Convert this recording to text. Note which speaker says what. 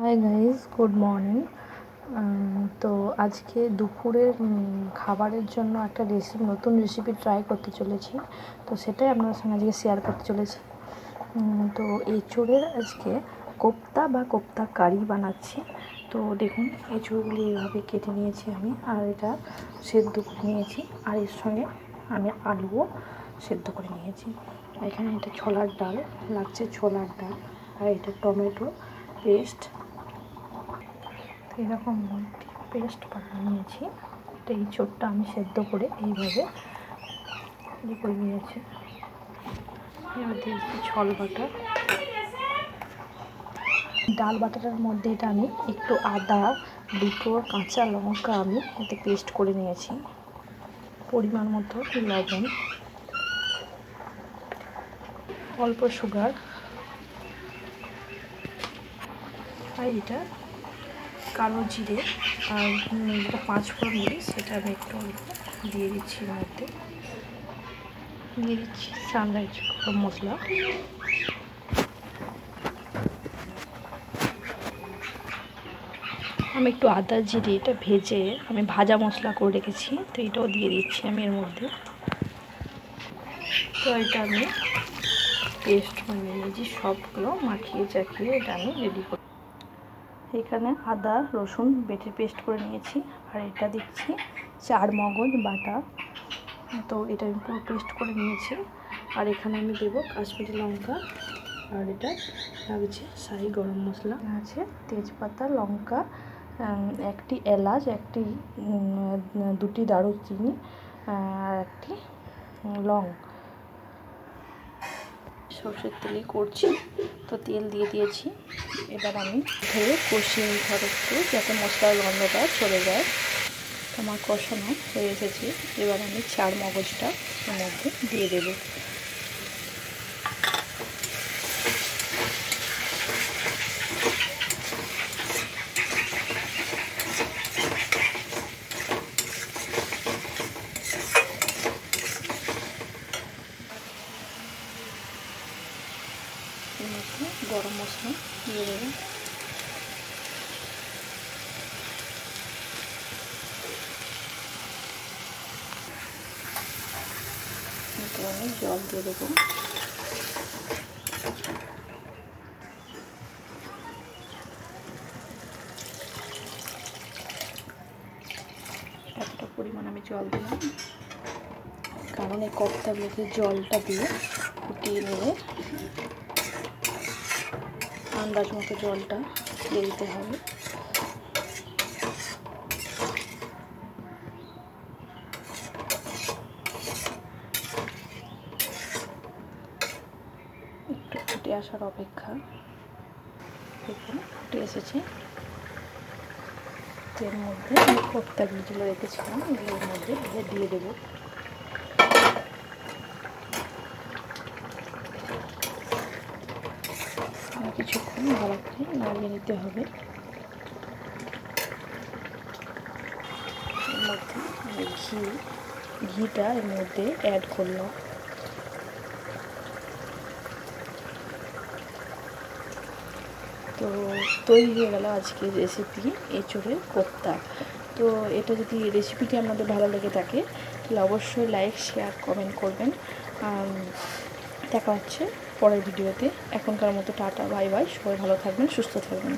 Speaker 1: Hi guys good morning তো আজকে দুপুরের খাবারের জন্য একটা রেসিপি নতুন রেসিপি ট্রাই করতে চলেছি। তো সেটাই আপনাদের সঙ্গে আজকে শেয়ার করতে চলেছি। তো এঁচোড়ের আজকে কোপ্তা বা কোপ্তা কারি বানাচ্ছি। তো দেখুন, এঁচোড়গুলি এইভাবে কেটে নিয়েছি আমি, আর এটা সেদ্ধ করে নিয়েছি। আর এর সঙ্গে আমি আলুও সেদ্ধ করে নিয়েছি। এখানে এটা ছোলার ডাল, লাগছে ছোলার ডাল, আর এটা টমেটো পেস্ট এরকম পেস্ট বানিয়ে নিয়েছি। তো এই চোটটা আমি সেদ্ধ করে এইভাবে করে নিয়েছি। এবার দিয়েছি ছল বাটা। ডাল বাটাটার মধ্যে এটা আমি একটু আদা, দুটো কাঁচা লঙ্কা আমি এতে পেস্ট করে নিয়েছি। পরিমাণ মতো লবণ। অল্প সুগার। আর এটা কালো জিরে আর যেটা পাঁচ ফোড়ন বলি সেটা আমি একটু অল্প দিয়ে দিচ্ছি মধ্যে। দিয়ে দিচ্ছি সানরাইজ গরম মশলা। আমি একটু আদা জিরে, এটা ভেজে আমি ভাজা মশলা করে রেখেছি, তো এটাও দিয়ে দিচ্ছি আমি এর মধ্যে। তো এটা আমি পেস্ট বানিয়ে নিয়েছি, সবগুলো মাখিয়ে চাখিয়ে এটা আমি রেডি করি এখানে আদা, রসুন বেটে পেস্ট করে নিয়েছি আর এটা দিচ্ছি চার মগজ বাটা। তো এটা আমি পুরো পেস্ট করে নিয়েছি। আর এখানে আমি দেবো কাশ্মীরি লঙ্কা আর এটা লাগছে শাহি গরম মশলা। আছে তেজপাতা, লঙ্কা একটি এলাচ, একটি দুটি দারুচিনি, আর একটি লং। সর্ষের তেলে করছি। তো তেল দিয়ে দিয়েছি। এবার আমি ধরে কষিয়ে নিতে হবে একটু, যাতে মশলার গন্ধটা চলে যায়। আমার কষানো হয়ে এসেছে। এবার আমি চার মগজটা এর মধ্যে দিয়ে দেবো এর মধ্যে গরম মশলা দিয়ে দেবো। আমি জল দিয়ে দেবো। এতটা পরিমাণ আমি জল দিলাম। কারণ এই কপ্তাগুলোকে জলটা দিয়ে ফুটিয়ে নেবে। আন্দাজ মতো জলটা দিয়ে দিতে হবে। একটু ফুটে আসার অপেক্ষা। দেখুন, ফুটে এসেছে। এর মধ্যে আমি কোপ্তাগুলো যেগুলো রেখেছিলাম, এগুলোর মধ্যে দিয়ে দেবো আর কিছুক্ষণ ভালো করে নামিয়ে নিতে হবে। ঘি, ঘিটা এর মধ্যে অ্যাড করলাম। তো তৈরি হয়ে গেল আজকের রেসিপি এঁচোড়ের কোপ্তা। তো এটা যদি রেসিপিটি আপনাদের ভালো লেগে থাকে, তাহলে অবশ্যই লাইক শেয়ার কমেন্ট করবেন। দেখা হচ্ছে পরের ভিডিওতে। এখনকার মতো টাটা বাই বাই সবাই ভালো থাকবেন সুস্থ থাকবেন।